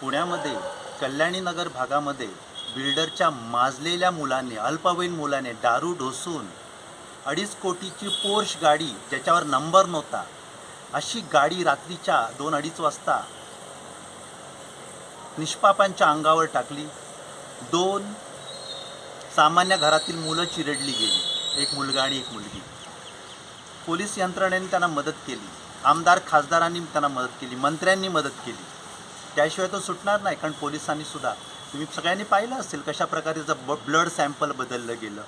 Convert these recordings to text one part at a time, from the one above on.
पुण्यामध्ये कल्याणीनगर भागामध्ये बिल्डरच्या माजलेल्या मुलाने अल्पवयीन मुलाने दारू ढोसून अडीच कोटीची पोर्श गाडी ज्याच्यावर नंबर नव्हता अशी गाडी रात्रीच्या दोन अडीच वाजता निष्पापांच्या अंगावर टाकली. दोन सामान्य घरातील मुलं चिरडली गेली. एक मुलगा आणि एक मुलगी. पोलीस यंत्रणेने त्यांना मदत केली. आमदार खासदारांनी त्यांना मदत केली. मंत्र्यांनी मदत केली. त्याशिवाय तो सुटणार नाही कारण पोलिसांनी सुद्धा. तुम्ही सगळ्यांनी पाहिलं असेल कशा प्रकारे जर ब ब्लड सॅम्पल बदललं गेलं.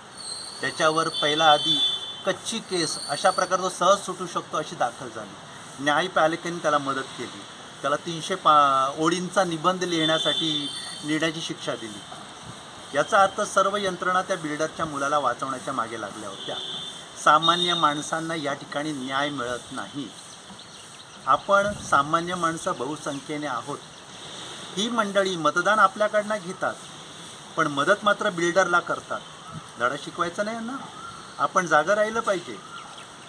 त्याच्यावर पहिला आधी कच्ची केस अशा प्रकारे तो सहज सुटू शकतो अशी दाखल झाली. न्यायपालिकेने त्याला मदत केली. त्याला तीनशे पा ओळींचा निबंध लिहिण्यासाठी लिहिण्याची शिक्षा दिली. याचा अर्थ सर्व यंत्रणा त्या बिल्डरच्या मुलाला वाचवण्याच्या मागे लागल्या होत्या. सामान्य माणसांना या ठिकाणी न्याय मिळत नाही. आपण सामान्य माणसं बहुसंख्येने आहोत. ही मंडळी मतदान आपल्याकडनं घेतात पण मदत मात्र बिल्डरला करतात. धडा शिकवायचा नाही ना आपण जागं राहिलं पाहिजे.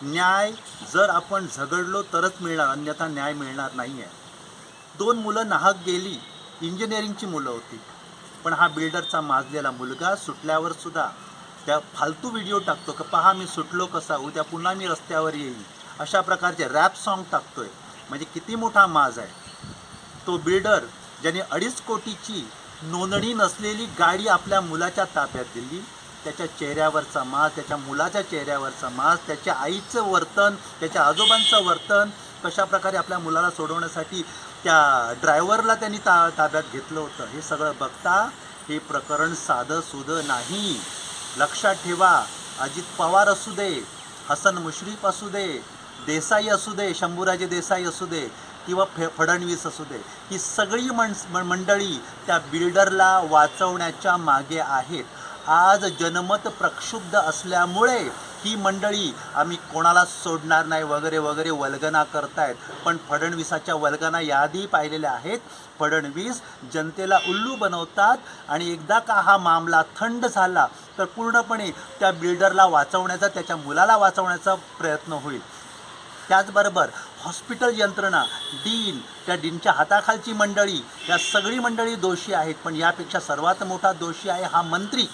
न्याय जर आपण झगडलो तरच मिळणार अन्यथा न्याय मिळणार नाही आहे दोन मुलं नाहक गेली इंजिनिअरिंगची मुलं होती. पण हा बिल्डरचा माजलेला मुलगा सुटल्यावर सुद्धा त्या फालतू व्हिडिओ टाकतो का पहा मी सुटलो कसा उद्या पुन्हा मी रस्त्यावर येईल अशा प्रकारचे रॅप सॉन्ग टाकतोय. म्हणजे किती मोठा माज आहे. तो बिल्डर ज्याने अडीच कोटीची नोंदणी नसलेली गाडी आपल्या मुलाच्या ताब्यात दिली. त्याच्या चेहऱ्यावरचा मास त्याच्या मुलाच्या चेहऱ्यावरचा मास त्याच्या आईचं वर्तन त्याच्या आजोबांचं वर्तन कशा प्रकारे आपल्या मुलाला सोडवण्यासाठी त्या ड्रायव्हरला त्यांनी ता ताब्यात घेतलं होतं हे सगळं बघता हे प्रकरण साधं सुधं नाही. लक्षात ठेवा अजित पवार असू दे हसन मुश्रीफ असू दे देसाई असू दे शंभूराजे देसाई असू दे किंवा फे फडणवीस असू दे ही सगळी मण मंडळी त्या बिल्डरला वाचवण्याच्या मागे आहेत. आज जनमत प्रक्षुब्ध असल्यामुळे ही मंडळी आम्ही कोणाला सोडणार नाही वगैरे वगैरे वल्गना करतायत. पण फडणवीसाच्या वल्गना यादी पाहिलेल्या आहेत. फडणवीस जनतेला उल्लू बनवतात आणि एकदा का हा मामला थंड झाला तर पूर्णपणे त्या बिल्डरला वाचवण्याचा त्याच्या मुलाला वाचवण्याचा प्रयत्न होईल. त्याचबरोबर हॉस्पिटल यंत्रणा डीन त्या डीनच्या हाताखालची मंडळी या सगळी मंडळी दोषी आहेत. पण यापेक्षा सर्वात मोठा दोषी आहे हा मंत्री.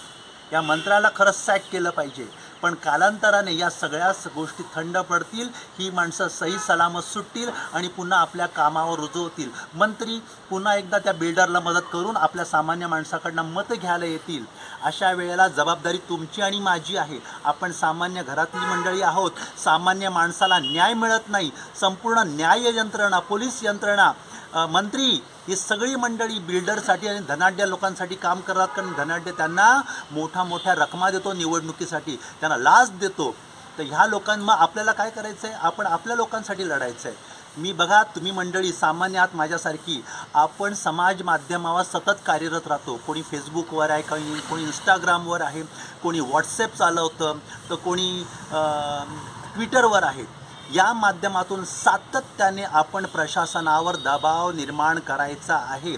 या मंत्र्याला खरंच सॅक केलं पाहिजे. पण कालांतराने या सगळ्या गोष्टी थंड पडतील ही माणसं सही सलामत सुटतील आणि पुन्हा आपल्या कामावर रुजू होतील मंत्री पुन्हा एकदा त्या बिल्डरला मदत करून आपल्या सामान्य माणसाकडनं मत घ्यायला येतील. अशा वेळेला जबाबदारी तुमची आणि माझी आहे. आपण सामान्य घरातली मंडळी आहोत. सामान्य माणसाला न्याय मिळत नाही. संपूर्ण न्याय यंत्रणा पोलीस यंत्रणा मंत्री ही सगळी मंडळी बिल्डरसाठी आणि धनाढ्य लोकांसाठी काम करतात कारण धनाढ्य त्यांना मोठा मोठ्या रकमा देतो निवडणुकीसाठी. त्यांना लाच देतो. तर ह्या लोकांना आपल्याला काय करायचं आहे आपण आपल्या लोकांसाठी लढायचं आहे मी बघा तुम्ही मंडळी सामान्य आहात माझ्यासारखी आपण समाज माध्यमावर सतत कार्यरत राहतो. कोणी फेसबुकवर आहे कोणी कोणी इंस्टाग्रामवर आहे कोणी व्हॉट्सॲप चालवतं तर कोणी ट्विटरवर आहे. या माध्यमातून सातत्याने आपण प्रशासनावर दबाव निर्माण करायचा आहे.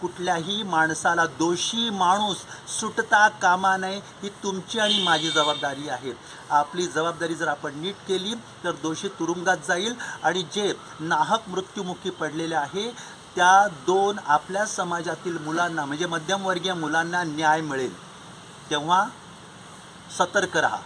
कुठल्याही माणसाला दोषी माणूस सुटता कामा नये ही तुमची आणि माझी जबाबदारी आहे. आपली जबाबदारी जर आपण नीट केली तर दोषी तुरुंगात जाईल आणि जे नाहक मृत्युमुखी पडलेले आहे त्या दोन आपल्या समाजातील मुलांना म्हणजे मध्यमवर्गीय मुलांना न्याय मिळेल. तेव्हा सतर्क राहा.